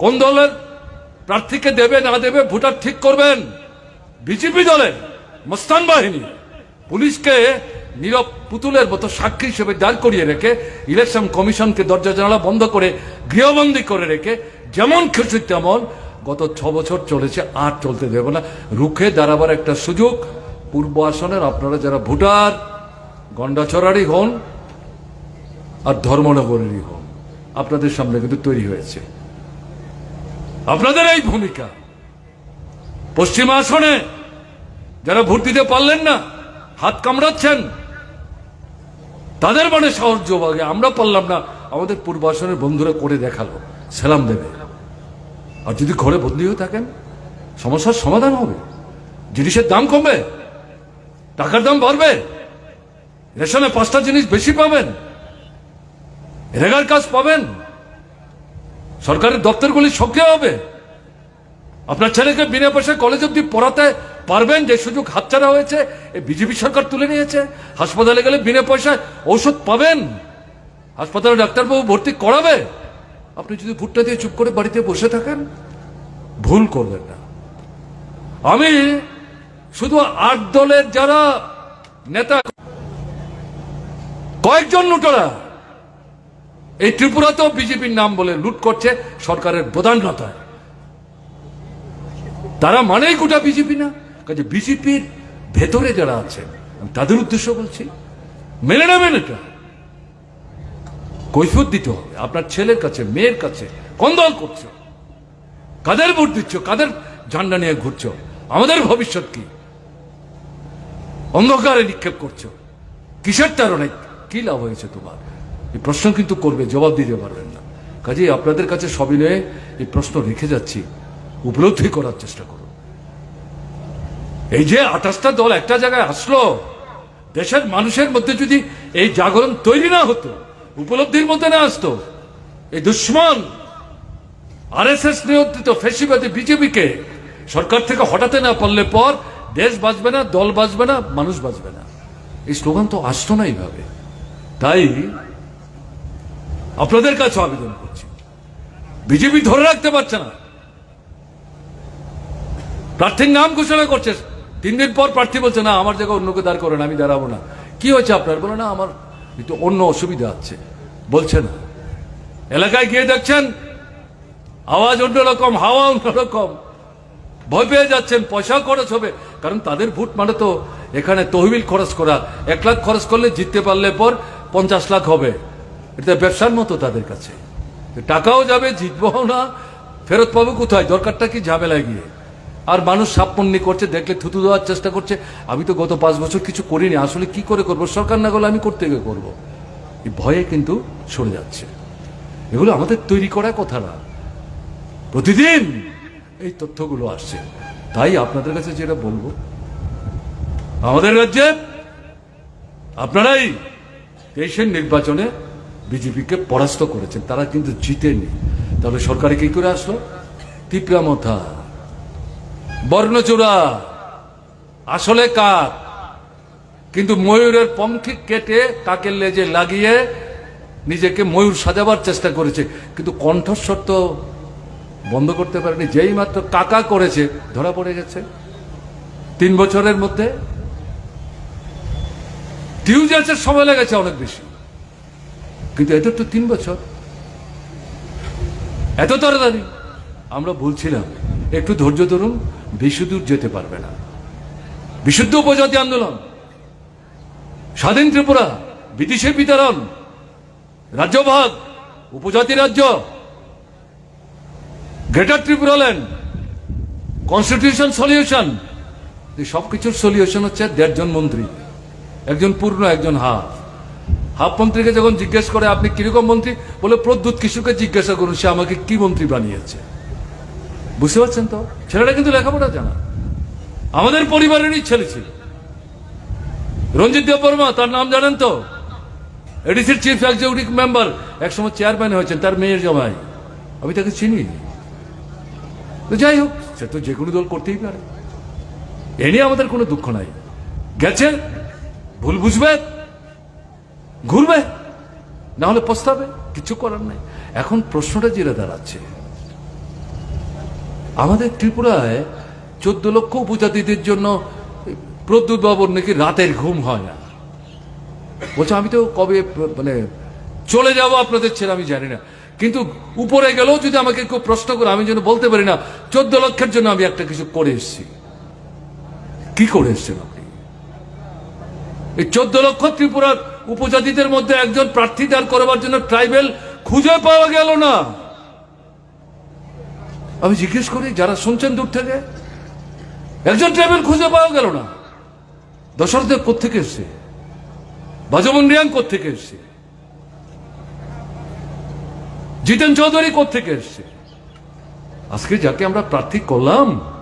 কোন দলের প্রার্থীকে দেবে না দেবে ভোটার ঠিক করবেন? বিজেপি দলের মস্তান বাহিনী পুলিশকে নীরব পুতুলের মতো সাক্ষী হিসেবে দাঁড় করিয়ে রেখে, ইলেকশন কমিশনকে দরজা জানালা বন্ধ করে, গৃহবন্দী করে রেখে, যেমন খুশি তেমন গত ছ বছর চলেছে, আর চলতে দেব না। রুখে দাঁড়াবার একটা সুযোগ, পূর্ব আসনের আপনারা যারা ভোটার, গন্ডাচড়ারই হন আর ধর্মনগরেরই হন, আপনাদের সামনে কিন্তু তৈরি হয়েছে। আপনাদের এই ভূমিকা। পশ্চিম আসনে যারা ভোট দিতে পারলেন না, হাত কামড়াচ্ছেন, তাদের মানে সাহস জবাগে আমরা পারলাম না, আমাদের পূর্বাসনের বন্ধুরা করে দেখাল, সালাম দেবে। আর যদি ঘরে বদলি হয়ে থাকেন, সমস্যার সমাধান হবে। জিনিসের দাম কমবে, টাকার দাম বাড়বে, রেশনে পাঁচটা জিনিস বেশি পাবেন রেগার কাজ পাবেন। সরকারের দপ্তরগুলি সক্রিয় হবে। আপনার ছেলেকে বিনা পয়সায় কলেজ অব্দি পড়াতে পারবেন, যে সুযোগ হাতছাড়া হয়েছে বিজেপি সরকার তুলে নিয়েছে। হাসপাতালে গেলে বিনা পয়সায় ঔষধ পাবেন। হাসপাতালে ডাক্তারবাবু ভর্তি করাবে। আপনি যদি ভুট্টা দিয়ে চুপ করে বাড়িতে বসে থাকেন, ভুল করবেন না। আমি শুধু আট দলের যারা নেতা, কয়েকজন লুটোরা এই ত্রিপুরাতেও বিজেপির নাম বলে লুট করছে সরকারের প্রধানতায় তারা মানেই গোটা বিজেপি না। কাজে বিজেপির ভেতরে যারা আছেন, আমি তাদের উদ্দেশ্য বলছি, মেনে নেবেন এটা। কৈফত দিতে হবে। আপনার ছেলের কাছে, মেয়ের কাছে কন্দল দল করছ। কাদের ভোট দিচ্ছ? কাদের ঝান্ডা নিয়ে ঘুরছো? আমাদের ভবিষ্যৎ কি? অন্ধকারে নিক্ষেপ করছ। কিসের তারণে কি লাভ হয়েছে তোমার? এই প্রশ্ন কিন্তু করবে, জবাব দিতে পারবেন না। কাজেই আপনাদের কাছে সবিনয়ে এই প্রশ্ন রেখে যাচ্ছি। উপলব্ধি করার চেষ্টা করুন। এই যে আঠাশটা দল একটা জায়গায় আসলো, দেশের মানুষের মধ্যে যদি এই জাগরণ তৈরি না হতো, উপলব্ধির মধ্যে না আসতো, এই দুশ্মন আর এস এস নিয়ন্ত্রিত ফেসিবাদী বিজেপিকে সরকার থেকে হটাতে না পারলে পর দেশ বাঁচবে না, দল বাঁচবে না, মানুষ বাঁচবে না। এই স্লোগান তো আসতো না এইভাবে। তাই আপনাদের কাছে আবেদন করছি। বিজেপি ধরে রাখতে পারছে না। প্রার্থীর নাম ঘোষণা করছে। তিন দিন পর প্রার্থী বলছে, না, আমার জায়গায় অন্যকে দাঁড় করেন, আমি দাঁড়াবো না। কি হয়েছে আপনার? বলে, না, আমার একটু অন্য অসুবিধা আছে। বলছে না। এলাকায় গিয়ে দেখছেন, আওয়াজ অন্যরকম হাওয়া অন্যরকম ভয় পেয়ে যাচ্ছেন পয়সা খরচ হবে। কারণ তাদের ভোট মানে তো এখানে তহবিল খরচ করা। এক লাখ খরচ করলে জিততে পারলে পর পঞ্চাশ লাখ হবে। এটা ব্যবসার মতো তাদের কাছে। টাকাও যাবে, জিতবও না, ফেরত পাবো কোথায়? দরকারটা কি ঝামেলায় গিয়ে? আর মানুষ সাপমন্নি করছে, দেখলে থুতু দেওয়ার চেষ্টা করছে। আমি তো গত পাঁচ বছর কিছু করিনি, আসলে কি করে করব? সরকার না করলে আমি করতে গিয়ে করব? এই ভয়ে কিন্তু সরে যাচ্ছে। এগুলো আমাদের তৈরি করা কথা না। প্রতিদিন এই তথ্যগুলো আসছে। তাই আপনাদের কাছে যেটা বলব, আমাদের রাজ্যে আপনারাই তেইশের নির্বাচনে বিজেপিকে পরাস্ত করেছেন, তারা কিন্তু জিতেনি। তাহলে সরকারে কি করে আসলো? তিপ্রামথা বর্ণচূড়া। আসলে কাক? কিন্তু ময়ূরের পঙ্খি কেটে কাকের লেজে লাগিয়ে নিজেকে ময়ূর সাজাবার চেষ্টা করেছে। কিন্তু কণ্ঠস্বর তো বন্ধ করতে পারেনি, যেই মাত্র কাকা করেছে, ধরা পড়ে গেছে। তিন বছরের মধ্যে। টিউজার্সের সময় লেগেছে অনেক বেশি। কিন্তু এদের তো তিন বছর। এত তাড়াতাড়ি? আমরা বলছিলাম, একটু ধৈর্য ধরুন, বেশি দূর যেতে পারবে না। বিশুদ্ধ উপজাতি আন্দোলন। স্বাধীন ত্রিপুরা বিদেশের বিতরণ। রাজ্যভাগ উপজাতি রাজ্য। Greater Tripuraland constitution solution. সব কিছুর সলিউশন হচ্ছে দেড়জন মন্ত্রী, একজন পূর্ণ, একজন হাফ হাফ মন্ত্রীকে যখন জিজ্ঞেস করে, আপনি কীরকম মন্ত্রী? বলে, প্রদ্যুৎ কিশোরকে জিজ্ঞাসা করুন, সে আমাকে কি মন্ত্রী বানিয়েছে। বুঝতে পারছেন তো? ছেলেটা কিন্তু লেখাপড়া জানা। আমাদের পরিবারেরই ছেলে ছিল। রঞ্জিত দেববর্মা, তার নাম জানেন তো? এডিসির চিফ এক্সিকিউটিভ মেম্বার একসময় চেয়ারম্যান হয়েছেন, তার মেয়ের জমাই। আমি তাকে চিনি। তো যাই হোক, সে তো যে কোনো দল করতেই পারে। এ নিয়ে আমাদের কোনো দুঃখ নাই। গেছে ভুল বুঝবে ঘুরবে? না হলে পস্তাবে? কিছু করার নাই। এখন প্রশ্নটা যেটা দাঁড়াচ্ছে। আমাদের ত্রিপুরায় চোদ্দ লক্ষ উপজাতিদের জন্য প্রদ্যুৎ বাবুর নাকি রাতের ঘুম হয় না। বলছে, আমি তো কবে মানে চলে যাব আপনাদের ছেড়ে আমি জানি না। কিন্তু উপরে গেলেও যদি আমাকে কেউ প্রশ্ন করে, আমি যেন বলতে পারি না, চোদ্দ লক্ষের জন্য আমি একটা কিছু করে এসেছি। কি করে এসছেন আপনি? এই চোদ্দ লক্ষ ত্রিপুরার উপজাতিদের মধ্যে একজন প্রার্থী দাঁড় করবার জন্য ট্রাইবেল খুঁজে পাওয়া গেল না। আমি জিজ্ঞেস করি, যারা শুনছেন দূর থেকে, একজন ট্রাইবেল খুঁজে পাওয়া গেল না। দশরথদেব কোথেকে এসছে? বাজমন্ডিয়ান কোথেকে এসছে? জিতেন চৌধুরী কোথেকে এসছে? আজকে যাকে আমরা প্রার্থী করলাম